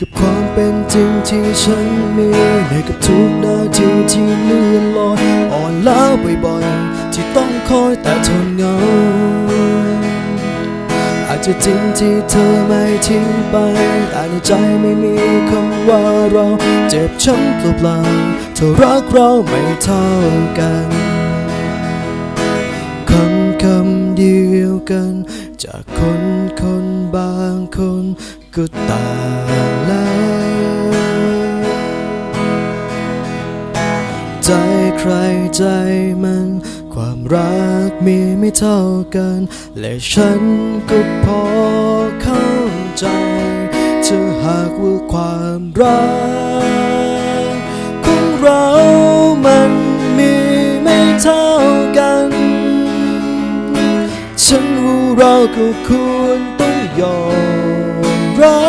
กับความเป็นจริงที่ฉันมีในกับทุกนาทีที่เลื่อนลอยอ่อนล้าบ่อยๆ ที่ต้องคอยแต่ทนเงา อาจจะจริงที่เธอไม่ทิ้งไป แต่ในใจไม่มีคำว่าเราเจ็บช้ำเปล่าๆเธอรักเราไม่เท่ากันคำคำเดียว กัน จากคนคนบางคนก็ต่างแล้ว ใจใครใจมัน ความรักมีไม่เท่ากัน และฉันก็พอเข้าใจเธอหากว่าความรัก ฉันว่าเราก็ควรต้องยอมรั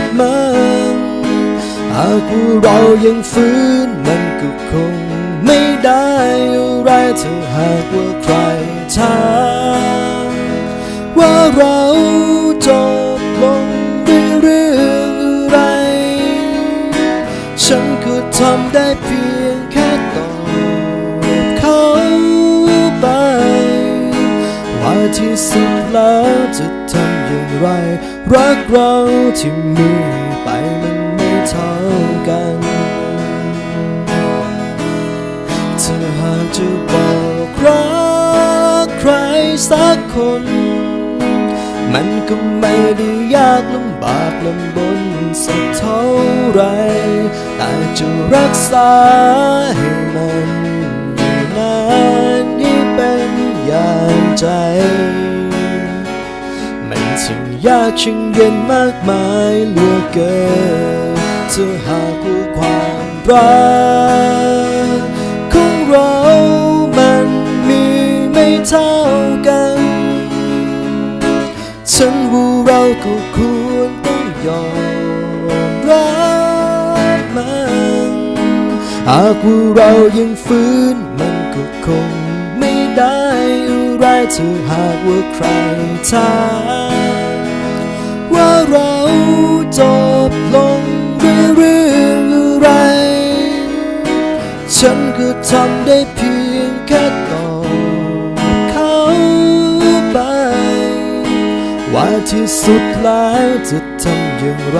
บมันหากว่าเรายังฝืนมันก็คงไม่ได้อะไรเธอหากว่าใครถามว่าเราจบลงด้วยเรื่องอะไร ฉันก็ทำได้เพียง ที่สุดแล้วจะทำอย่างไร รักเราที่มีไปมันไม่เท่ากันเธอหากจะบอกรักใครสักคน มันก็ไม่ได้ยากลำบากลำบนสักเท่าไร แต่จะรักษาให้มัน ใจ มันช่างยากช่างเย็นมากมายเหลือเกินเธอหากว่าความรักของเรามันมีไม่เท่ากันฉันว่าเราก็ควรต้องยอมรับมันหากว่าเรายังฝืนมันก็คงไม่ได้ ไรเธอหากว่าใครถามว่าเราจบลงด้วยเรื่องอะไร ฉันก็ทำได้เพียงแค่ตอบเขาไป ว่าที่สุดแล้วจะทำอย่างไร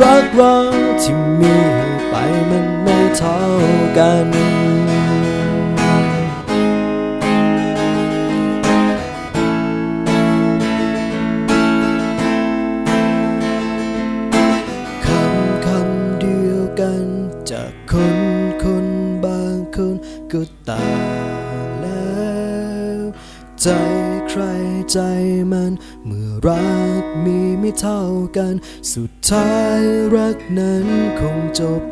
รักเราที่มีไปมันไม่เท่ากัน กันจากคนคนบางคนก็ตายแล้ว ใจใครใจมัน เมื่อรักมีไม่เท่ากัน สุดท้ายรักนั้นคงจบ